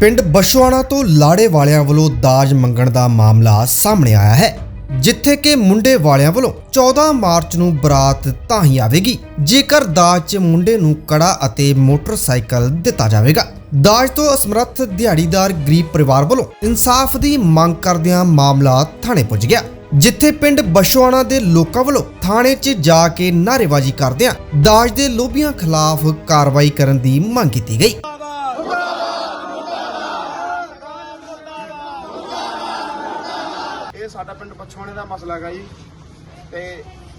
ਪਿੰਡ ਬਸ਼ਵਾਣਾ ਤੋਂ ਲਾੜੇ ਵਾਲਿਆਂ ਵੱਲੋਂ ਦਾਜ ਮੰਗਣ ਦਾ ਮਾਮਲਾ ਸਾਹਮਣੇ ਆਇਆ ਹੈ, ਜਿੱਥੇ ਕਿ ਮੁੰਡੇ ਵਾਲਿਆਂ ਵੱਲੋਂ 14 ਮਾਰਚ ਨੂੰ ਬਰਾਤ ਤਾਂ ਹੀ ਆਵੇਗੀ, ਜੇਕਰ ਦਾਜ 'ਚ ਮੁੰਡੇ ਨੂੰ ਕੜਾ ਅਤੇ ਮੋਟਰਸਾਈਕਲ ਦਿੱਤਾ ਜਾਵੇਗਾ। ਦਾਜ ਤੋਂ ਅਸਮਰੱਥ ਦਿਹਾੜੀਦਾਰ ਗਰੀਬ ਪਰਿਵਾਰ ਵੱਲੋਂ ਇਨਸਾਫ ਦੀ ਮੰਗ ਕਰਦਿਆਂ ਮਾਮਲਾ ਥਾਣੇ ਪੁੱਜ ਗਿਆ, ਜਿੱਥੇ ਪਿੰਡ ਬਸ਼ਵਾਣਾ ਦੇ ਲੋਕਾਂ ਵੱਲੋਂ ਥਾਣੇ 'ਚ ਜਾ ਕੇ ਨਾਅਰੇਬਾਜ਼ੀ ਕਰਦਿਆਂ ਦਾਜ ਦੇ ਲੋਭੀਆਂ ਖਿਲਾਫ ਕਾਰਵਾਈ ਕਰਨ ਦੀ ਮੰਗ ਕੀਤੀ ਗਈ। ਸਾਡਾ ਪਿੰਡ ਪਛਵਾਣੇ ਦਾ ਮਸਲਾ ਹੈਗਾ ਜੀ। ਤੇ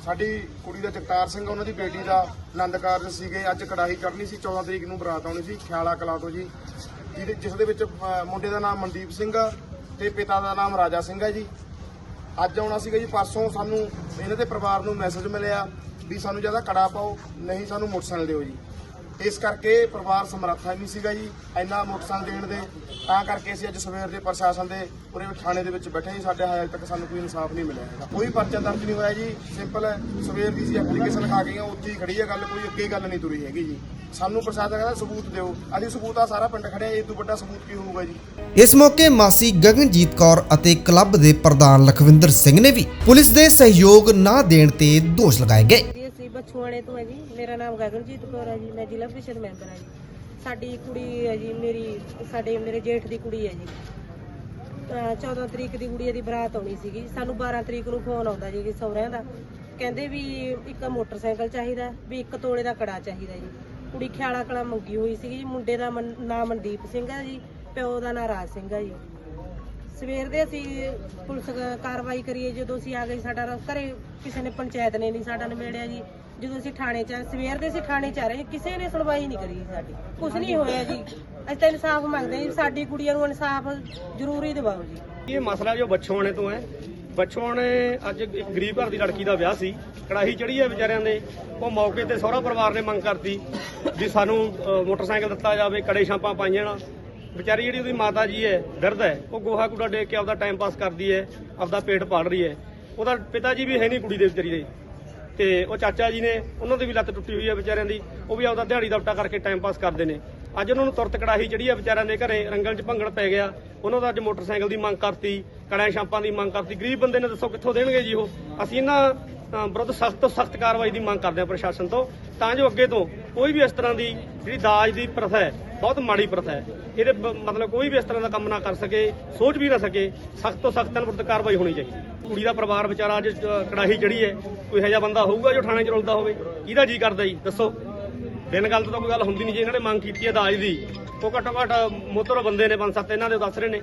ਸਾਡੀ ਕੁੜੀ ਦਾ ਜਗਤਾਰ ਸਿੰਘ ਉਹਨਾਂ ਦੀ ਬੇਟੀ ਦਾ ਆਨੰਦ ਕਾਰਜ ਸੀਗੇ। ਅੱਜ ਕੜਾਹੀ ਕਰਨੀ ਸੀ 14 ਤਰੀਕ ਨੂੰ ਬਰਾਤ ਆਉਣੀ ਸੀ, ਖਿਆਲਾ ਕਲਾ ਤੋਂ ਜੀ। ਜਿਹਦੇ ਜਿਸ ਦੇ ਵਿੱਚ ਮੁੰਡੇ ਦਾ ਨਾਮ ਮਨਦੀਪ ਸਿੰਘ ਆ ਤੇ ਪਿਤਾ ਦਾ ਨਾਮ ਰਾਜਾ ਸਿੰਘ ਹੈ ਜੀ। ਅੱਜ ਆਉਣਾ ਸੀਗਾ ਜੀ, ਪਰਸੋਂ ਸਾਨੂੰ ਇਹਨਾਂ ਦੇ ਪਰਿਵਾਰ ਨੂੰ ਮੈਸੇਜ ਮਿਲਿਆ ਵੀ ਸਾਨੂੰ ਜ਼ਿਆਦਾ ਕੜਾ ਪਾਓ, ਨਹੀਂ ਸਾਨੂੰ ਮੋਟਰਸਾਈਕਲ ਦਿਓ ਜੀ। ਇਸ ਕਰਕੇ ਪਰਿਵਾਰ ਸਮਰੱਥਾ ਨਹੀਂ ਸੀਗਾ ਜੀ, ਇੰਨਾ ਮੋਟਰਸਾਈਕਲ ਦੇਣ ਦੇ। ਤਾਂ ਕਰਕੇ ਅਸੀਂ ਅੱਜ ਸਵੇਰ ਦੇ ਪ੍ਰਸ਼ਾਸਨ ਦੇ ਪੂਰੇ ਥਾਣੇ ਦੇ ਵਿੱਚ ਬੈਠੇ ਜੀ, ਸਾਡੇ ਹਾਲੇ ਤੱਕ ਸਾਨੂੰ ਕੋਈ ਇਨਸਾਫ ਨਹੀਂ ਮਿਲਿਆ ਹੈਗਾ। ਕੋਈ ਪਰਚਾ ਦਰਜ ਨਹੀਂ ਹੋਇਆ ਜੀ, ਸਿੰਪਲ ਹੈ ਸਵੇਰ ਦੀ ਸੀ ਐਪਲੀਕੇਸ਼ਨ ਲਿਖਾ ਗਏ ਉੱਥੇ ਹੀ ਖੜੀ ਹੈ ਗੱਲ, ਕੋਈ ਅੱਗੇ ਗੱਲ ਨਹੀਂ ਤੁਰੀ ਹੈਗੀ ਜੀ। ਸਾਨੂੰ ਪ੍ਰਸ਼ਾਸਨ ਕਹਿੰਦਾ ਸਬੂਤ ਦਿਓ। ਅਸੀਂ ਸਬੂਤ ਆ, ਸਾਰਾ ਪਿੰਡ ਖੜਿਆ ਇਹ ਤੋਂ ਵੱਡਾ ਸਬੂਤ ਕੀ ਹੋਊਗਾ ਜੀ? ਇਸ ਮੌਕੇ ਮਾਸੀ ਗਗਨਜੀਤ ਕੌਰ ਅਤੇ ਕਲੱਬ ਦੇ ਪ੍ਰਧਾਨ ਲਖਵਿੰਦਰ ਸਿੰਘ ਨੇ ਵੀ ਪੁਲਿਸ ਦੇ ਸਹਿਯੋਗ ਨਾ ਦੇਣ ਤੇ ਦੋਸ਼ ਲਗਾਏ ਗਏ। ਜੀ ਤੋਂ ਹੈ ਜੀ। ਮੇਰਾ ਨਾਮ ਗਗਨਜੀਤ ਕੌਰ ਹੈ ਜੀ। ਮੈਂ ਜ਼ਿਲ੍ਹਾ ਪ੍ਰੀਸ਼ਦ ਮੈਂਬਰ ਹਾਂ ਜੀ। ਸਾਡੀ ਕੁੜੀ ਹੈ ਜੀ, ਮੇਰੀ, ਸਾਡੇ, ਮੇਰੇ ਜੇਠ ਦੀ ਕੁੜੀ ਹੈ ਜੀ। ਅਹ 14 ਤਰੀਕ ਦੀ ਕੁੜੀ ਦੀ ਬਰਾਤ ਆਉਣੀ ਸੀਗੀ। ਸਾਨੂੰ 12 ਤਰੀਕ ਨੂੰ ਫੋਨ ਆਉਂਦਾ ਜੀ ਕਿ ਸਹੁਰਿਆਂ ਦਾ। ਕਹਿੰਦੇ ਵੀ ਇੱਕ ਮੋਟਰਸਾਈਕਲ ਚਾਹੀਦਾ ਵੀ ਇੱਕ ਤੋਲੇ ਦਾ ਕੜਾ ਚਾਹੀਦਾ ਜੀ। ਕੁੜੀ ਖਿਆਲਾ ਕਲਾ ਮੰਗੀ ਹੋਈ ਸੀਗੀ ਜੀ। ਮੁੰਡੇ ਦਾ ਮਨ- ਨਾਮ ਮਨਦੀਪ ਸਿੰਘ ਹੈ ਜੀ। ਪਿਓ ਦਾ ਨਾਮ ਰਾਜ ਸਿੰਘ ਹੈ ਜੀ। ਸਵੇਰ ਦੇ ਅਸੀਂ ਪੁਲਿਸ ਕ- ਕਾਰਵਾਈ ਕਰੀਏ ਜਦੋਂ ਅਸੀਂ ਆ ਗਏ ਸਾਡਾ ਰ- ਘਰੇ ਕਿਸੇ ਨੇ ਪੰਚਾਇਤ ਨੇ ਨਹੀਂ ਸਾਡਾ ਨਿਬੇੜਿਆ ਜੀ। ਜਦੋਂ ਅਸੀਂ ਥਾਣੇ ਚ ਆ- ਸਵੇਰ ਦੇ ਅਸੀਂ ਥਾਣੇ ਚ ਆ ਰਹੇ ਕਿਸੇ ਨੇ ਸੁਣਵਾਈ ਨਹੀਂ ਕਰੀ ਸਾਡੀ ਕੁਝ ਨਹੀਂ ਹੋਇਆ ਜੀ। ਅਸੀਂ ਤਾਂ ਇਨਸਾਫ ਮੰਗਦੇ ਹਾਂ ਜੀ ਸਾਡੀ ਕੁੜੀਆਂ ਨੂੰ ਇਨਸਾਫ ਜ਼ਰੂਰੀ ਦਿਵਾਓ ਜੀ। ਇਹ ਮਸਲਾ ਜੋ ਬੱਚੋਆਣੇ ਤੋਂ ਹੈ? ਬੱਚੋਆਣੇ ਅੱਜ ਇੱਕ ਗਰੀਬ ਘਰ ਦੀ ਲੜਕੀ ਦਾ ਵਿਆਹ ਸੀ ਕੜਾਹੀ ਚੜੀ ਹੈ ਵਿਚਾਰਿਆਂ ਦੇ ਉਹ ਮੌਕੇ ਤੇ ਸਹੁਰਾ ਪਰਿਵਾਰ ਨੇ ਮੰਗ ਕਰਤੀ ਵੀ ਸਾਨੂੰ ਅ, ਮੋਟਰਸਾਈਕਲ ਦਿੱਤਾ ਜਾਵੇ ਕੜੇ ਛਾਪਾਂ ਪਾਈਆਂ ਨਾ। ਵਿਚਾਰੀ ਜਿਹੜੀ ਉਹਦੀ ਮਾਤਾ ਜੀ ਹੈ, ਦਰਦ ਹੈ, ਉਹ ਗੋਹਾ ਕੂੜਾ ਡੇਕ ਕੇ ਆਪਦਾ ਟਾਈਮ ਪਾਸ ਕਰਦੀ ਹੈ, ਆਪਦਾ ਪੇਟ ਪਾਲ ਰਹੀ ਹੈ। ਉਹਦਾ ਪਿਤਾ ਜੀ ਵੀ ਹੈ ਨਹੀਂ ਕੁੜੀ ਦੇ ਵਿਚਾਰੀ ਦੇ। ਤੇ ਉਹ ਚਾਚਾ ਜੀ ਨੇ, ਉਹਨਾਂ ਦੀ ਵੀ ਲੱਤ ਟੁੱਟੀ ਹੋਈ ਹੈ ਵਿਚਾਰਿਆਂ ਦੀ, ਉਹ ਵੀ ਆਪਦਾ ਦਿਹਾੜੀ ਦਪਟਾ ਕਰਕੇ ਟਾਈਮ ਪਾਸ ਕਰਦੇ ਨੇ। ਅੱਜ ਉਹਨਾਂ ਨੂੰ ਤੁਰਤ ਕੜਾਹੀ ਜਿਹੜੀ ਹੈ ਵਿਚਾਰਿਆਂ ਦੇ ਘਰੇ ਰੰਗਲ 'ਚ ਭੰਗੜ ਪੈ ਗਿਆ। ਉਹਨਾਂ ਦਾ ਅੱਜ ਮੋਟਰਸਾਈਕਲ ਦੀ ਮੰਗ ਕਰਤੀ ਕੜਾਂ ਛਾਪਾਂ ਦੀ ਮੰਗ ਕਰਤੀ। ਗਰੀਬ ਬੰਦੇ ਨੇ ਦੱਸੋ ਕਿੱਥੋਂ ਦੇਣਗੇ ਜੀ ਉਹ? ਅਸੀਂ ਇਹਨਾਂ ਵਿਰੁੱਧ ਸਖਤ ਤੋਂ ਸਖਤ ਕਾਰਵਾਈ ਦੀ ਮੰਗ ਕਰਦੇ ਹਾਂ ਪ੍ਰਸ਼ਾਸਨ ਤੋਂ। ਤਾਂ ਜੋ ਅੱਗੇ ਤੋਂ ਕੋਈ ਵੀ ਇਸ ਤਰ੍ਹਾਂ ਦੀ ਜਿਹੜੀ ਦਾਜ ਦੀ ਪ੍ਰਥਾ ਹੈ, ਬਹੁਤ ਮਾੜੀ ਪ੍ਰਥਾ ਹੈ, ਇਹਦੇ ਮਤਲਬ ਕੋਈ ਵੀ ਇਸ ਤਰ੍ਹਾਂ ਦਾ ਕੰਮ ਨਾ ਕਰ ਸਕੇ, ਸੋਚ ਵੀ ਨਾ ਸਕੇ, ਸਖਤ ਤੋਂ ਸਖਤ ਵਿਰੁੱਧ ਕਾਰਵਾਈ ਹੋਣੀ ਚਾਹੀਦੀ ਕੁੜੀ ਦਾ ਪਰਿਵਾਰ ਵਿਚਾਰਾ ਅੱਜ ਕੜਾਹੀ ਚੜੀ ਹੈ, ਕੋਈ ਇਹੋ ਜਿਹਾ ਬੰਦਾ ਹੋਊਗਾ ਜੋ ਥਾਣੇ 'ਚ ਰੁਲਦਾ ਹੋਵੇ? ਇਹਦਾ ਜੀ ਕਰਦਾ ਜੀ? ਦੱਸੋ। ਬਿਨ ਗੱਲ ਤੋਂ ਤਾਂ ਕੋਈ ਗੱਲ ਹੁੰਦੀ ਨਹੀਂ ਜੇ, ਇਹਨਾਂ ਨੇ ਮੰਗ ਕੀਤੀ ਹੈ ਦਾਜ ਦੀ। ਉਹ ਘੱਟੋ ਘੱਟ ਮੋਤਰ ਬੰਦੇ ਨੇ ਪੰਜ ਸੱਤ ਇਹਨਾਂ ਦੇ ਦੱਸ ਰਹੇ ਨੇ।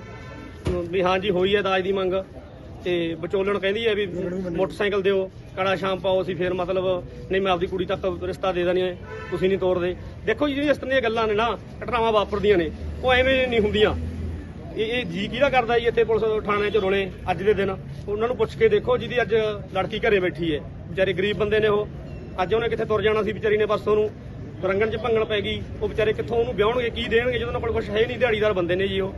ਵੀ ਹਾਂ ਜੀ, ਹੋਈ ਹੈ ਦਾਜ ਦੀ ਮੰਗ। ਤੇ ਵਿਚੋਲਣ ਕਹਿੰਦੀ ਹੈ ਵੀ ਮੋਟਰਸਾਈਕਲ ਦਿਓ, ਕੜਾ ਸ਼ਾਮ ਪਾਓ, ਅਸੀਂ ਫੇਰ ਮਤਲਬ ਨਹੀਂ, ਮੈਂ ਆਪਦੀ ਕੁੜੀ ਤੱਕ ਰਿਸ਼ਤਾ ਦੇ ਦੇਣੀ ਹੈ, ਤੁਸੀਂ ਨਹੀਂ ਤੋਰਦੇ। ਦੇਖੋ ਜੀ, ਜਿਹੜੀਆਂ ਇਸ ਤਰ੍ਹਾਂ ਦੀਆਂ ਗੱਲਾਂ ਨੇ ਨਾ, ਘਟਨਾਵਾਂ ਵਾਪਰਦੀਆਂ ਨੇ, ਉਹ ਐਵੇਂ ਨਹੀਂ ਹੁੰਦੀਆਂ। ਇਹ ਇਹ ਜੀ ਕਿਹਦਾ ਕਰਦਾ ਜੀ, ਇੱਥੇ ਪੁਲਿਸ ਥਾਣੇ 'ਚ ਰੋਲੇ ਅੱਜ ਦੇ ਦਿਨ? ਉਹਨਾਂ ਨੂੰ ਪੁੱਛ ਕੇ ਦੇਖੋ, ਜਿਹਦੀ ਅੱਜ ਲੜਕੀ ਘਰੇ ਬੈਠੀ ਹੈ। ਵਿਚਾਰੇ ਗਰੀਬ ਬੰਦੇ ਨੇ ਉਹ। ਅੱਜ ਉਹਨੇ ਕਿੱਥੇ ਤੁਰ ਜਾਣਾ ਸੀ ਵਿਚਾਰੀ ਨੇ ਪਰਸੋਂ ਉਹਨੂੰ। ਰੰਗਣ 'ਚ ਭੰਗਣ ਪੈ ਗਈ। ਉਹ ਵਿਚਾਰੇ ਕਿੱਥੋਂ ਉਹਨੂੰ ਵਿਆਹਣਗੇ, ਕੀ ਦੇਣਗੇ, ਜਦੋਂ ਉਹਨਾਂ ਕੋਲ ਕੁਝ ਹੈ ਨਹੀਂ, ਦਿਹਾੜੀਦਾਰ ਬੰਦੇ ਨੇ ਜੀ ਉਹ।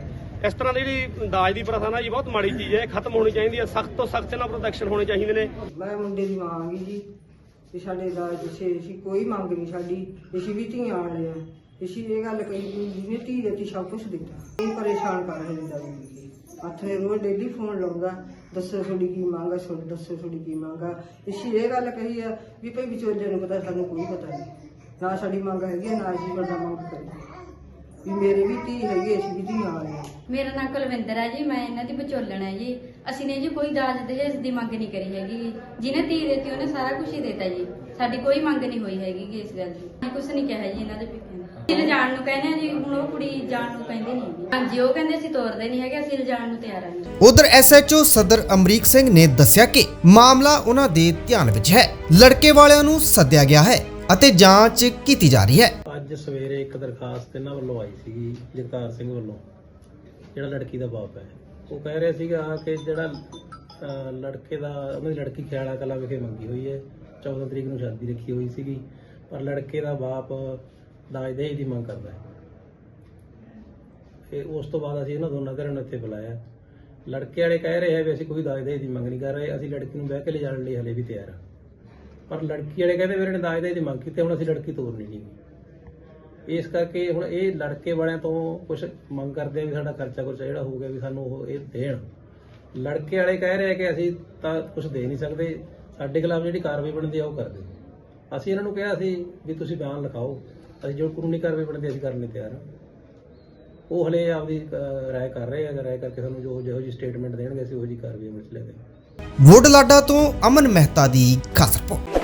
ਇਸ ਤਰ੍ਹਾਂ ਦੀ ਜਿਹੜੀ ਦਾਜ ਦੀ ਪ੍ਰਥਾ ਨਾ ਜੀ ਬਹੁਤ ਮਾੜੀ ਚੀਜ਼ ਹੈ ਖਤਮ ਹੋਣੀ ਚਾਹੀਦੀ ਹੈ ਸਖਤ ਤੋਂ ਸਖਤ ਇਹਨਾਂ ਪ੍ਰੋਟੈਕਸ਼ਨ ਹੋਣੇ ਚਾਹੀਦੇ ਨੇ। ਮੈਂ ਮੁੰਡੇ ਦੀ ਮਾਂ ਆਂਗੀ ਜੀ ਤੇ ਸਾਡੇ ਦਾਜ ਪਿੱਛੇ ਅਸੀਂ ਕੋਈ ਮੰਗ ਨਹੀਂ ਸਾਡੀ ਅਸੀਂ ਵੀ ਧੀਆਂ ਵਾਲੇ ਆ। ਅਸੀਂ ਇਹ ਗੱਲ ਕਹੀ ਵੀ ਜਿਹਨੇ ਧੀ ਦਿੱਤੀ ਸਭ ਕੁਝ ਦਿੱਤਾ। ਇਹ ਪਰੇਸ਼ਾਨ ਕਰ ਰਹੇ ਨੇ ਦਾਜ ਦੀ ਹੱਥ ਨੇ ਰੋਜ਼ ਡੇਲੀ ਫੋਨ ਲਾਉਂਦਾ ਦੱਸੋ ਤੁਹਾਡੀ ਕੀ ਮੰਗ ਆ ਸੋ ਦੱਸੋ ਤੁਹਾਡੀ ਕੀ ਮੰਗ ਆ। ਅਸੀਂ ਇਹ ਗੱਲ ਕਹੀ ਆ ਵੀ ਭਈ ਵਿਚੋਲੇ ਨੂੰ ਪਤਾ ਸਾਨੂੰ ਕੋਈ ਪਤਾ ਨਹੀਂ। ਨਾ ਸਾਡੀ ਮੰਗ ਹੈਗੀ ਆ, ਨਾ ਅਸੀਂ ਵੱਡਾ ਮੰਗ ਕਰੀ ਵੀ ਮੇਰੇ ਵੀ ਧੀ ਹੈਗੀ ਅਸੀਂ ਵੀ ਧੀਆਂ ਵਾਲੇ ਆ ਮੇਰਾ ਨਾਮ ਕੁਲਵਿੰਦਰ ਹੈ ਜੀ ਮੈਂ ਇਹਨਾਂ ਦੀ ਵਿਚੋਲਣ ਹੈ ਜੀ। ਅਸੀਂ ਨੇ ਜੀ ਕੋਈ ਦਾਜ ਦਹੇਜ ਦੀ ਮੰਗ ਨਹੀਂ ਕਰੀ ਹੈਗੀ ਜਿਹਨੇ ਧੀ ਦਿੱਤੀ ਉਹਨੇ ਸਾਰਾ ਕੁਝ ਹੀ ਦਿੱਤਾ ਜੀ। ਸਾਡੀ ਕੋਈ ਮੰਗ ਨਹੀਂ ਹੋਈ ਹੈਗੀ ਗੀ ਇਸ ਗੱਲ ਦੀ। ਕੁਝ ਨਹੀਂ ਕਿਹਾ ਜੀ ਇਹਨਾਂ ਦੇ ਪਿੱਛੇ ਅਸੀਂ ਲਿਜਾਣ ਨੂੰ ਕਹਿੰਦੇ ਆ ਜੀ ਹੁਣ ਉਹ ਕੁੜੀ ਜਾਣ ਨੂੰ ਕਹਿੰਦੇ ਨਹੀਂ ਹੈਗੀ। ਹਾਂਜੀ ਉਹ ਕਹਿੰਦੇ ਅਸੀਂ ਤੋਰਦੇ ਨਹੀਂ ਹੈਗੇ ਅਸੀਂ ਲਿਜਾਣ ਨੂੰ ਤਿਆਰ ਹਾਂ ਜੀ। ਉਧਰ ਐਸਐਚਓ ਸਦਰ ਅਮਰੀਕ ਸਿੰਘ ਨੇ ਦੱਸਿਆ ਕਿ ਮਾਮਲਾ ਉਹਨਾਂ ਦੇ ਧਿਆਨ ਵਿੱਚ ਹੈ। ਲੜਕੇ ਵਾਲਿਆਂ ਨੂੰ ਸੱਦਿਆ ਗਿਆ ਹੈ ਅਤੇ ਜਾਂਚ ਕੀਤੀ ਜਾ ਰਹੀ ਹੈ। ਅੱਜ ਸਵੇਰੇ ਇੱਕ ਦਰਖਾਸਤ ਇਹਨਾਂ ਵੱਲੋਂ ਆਈ ਸੀਗੀ ਜਗਤਾਰ ਸਿੰਘ ਵੱਲੋਂ ਜਿਹੜਾ ਲੜਕੀ ਦਾ ਬਾਪ ਹੈ। ਉਹ ਕਹਿ ਰਿਹਾ ਸੀਗਾ ਕਿ ਜਿਹੜਾ ਅਹ, ਲੜਕੇ ਦਾ ਉਹਨਾਂ ਦੀ ਲੜਕੀ ਖਿਆਲਾ ਕਲਾ ਵਿਖੇ ਮੰਗੀ ਹੋਈ ਹੈ। 14 ਤਰੀਕ ਨੂੰ ਸ਼ਾਦੀ ਰੱਖੀ ਹੋਈ ਸੀਗੀ ਪਰ ਲੜਕੇ ਦਾ ਬਾਪ ਦਾਜ ਦਹੇਜ ਦੀ ਮੰਗ ਕਰਦਾ ਹੈ। ਤੇ ਉਸ ਤੋਂ ਬਾਅਦ ਅਸੀਂ ਇਹਨਾਂ ਦੋਨਾਂ ਘਰਾਂ ਨੂੰ ਇੱਥੇ ਬੁਲਾਇਆ। ਲੜਕੇ ਵਾਲੇ ਕਹਿ ਰਹੇ ਆ ਵੀ ਅਸੀਂ ਕੋਈ ਦਾਜ ਦਹੇਜ ਦੀ ਮੰਗ ਨਹੀਂ ਕਰ ਰਹੇ ਅਸੀਂ ਲੜਕੀ ਨੂੰ ਬਹਿ ਕੇ ਲਿਜਾਣ ਲਈ ਹਲੇ ਵੀ ਤਿਆਰ ਹਾਂ। ਪਰ ਲੜਕੀ ਵਾਲੇ ਕਹਿੰਦੇ ਵੀਰੇ ਨੇ ਦਾਜ ਦਹੇਜ ਦੀ ਮੰਗ ਕੀਤੀ ਹੁਣ ਅਸੀਂ ਲੜਕੀ ਤੋਰਨੀ ਨਹੀਂ ਇਸ ਕਰਕੇ ਹੁਣ ਇਹ ਲੜਕੇ ਵਾਲਿਆਂ ਤੋਂ ਕੁਝ ਮੰਗ ਕਰਦੇ ਆ ਵੀ ਸਾਡਾ ਖਰਚਾ ਖੁਰਚਾ ਜਿਹੜਾ ਹੋਊਗਾ ਵੀ ਸਾਨੂੰ ਉਹ ਇਹ ਦੇਣ। ਲੜਕੇ ਵਾਲੇ ਕਹਿ ਰਹੇ ਆ ਕਿ ਅਸੀਂ ਤਾਂ ਕੁਝ ਦੇ ਨਹੀਂ ਸਕਦੇ, ਸਾਡੇ ਖਿਲਾਫ ਜਿਹੜੀ ਕਾਰਵਾਈ ਬਣਦੀ ਆ ਉਹ ਕਰਦੇ ਅਸੀਂ ਇਹਨਾਂ ਨੂੰ ਕਿਹਾ ਸੀ ਵੀ ਤੁਸੀਂ ਬਿਆਨ ਲਿਖਾਓ, ਅਸੀਂ ਜੋ ਕਾਨੂੰਨੀ ਕਾਰਵਾਈ ਬਣਦੀ ਅਸੀਂ ਕਰਨ ਲਈ ਤਿਆਰ ਹਾਂ। ਉਹ ਹਲੇ ਆਪਦੀ ਰਾਏ ਕਰ ਰਹੇ ਆ ਰਾਏ ਕਰਕੇ ਸਾਨੂੰ ਜੋ ਜਿਹੋ ਜੀ ਸਟੇਟਮੈਂਟ ਦੇਣਗੇ, ਅਸੀਂ ਉਹ ਜੀ ਕਾਰਵਾਈ ਵਿੱਚ ਲੈ ਦੇ ਵੁੱਡ ਲਾਡਾ ਤੋਂ ਅਮਨ ਮਹਿਤਾ ਦੀ ਖਾਸ ਰਿਪੋਰਟ।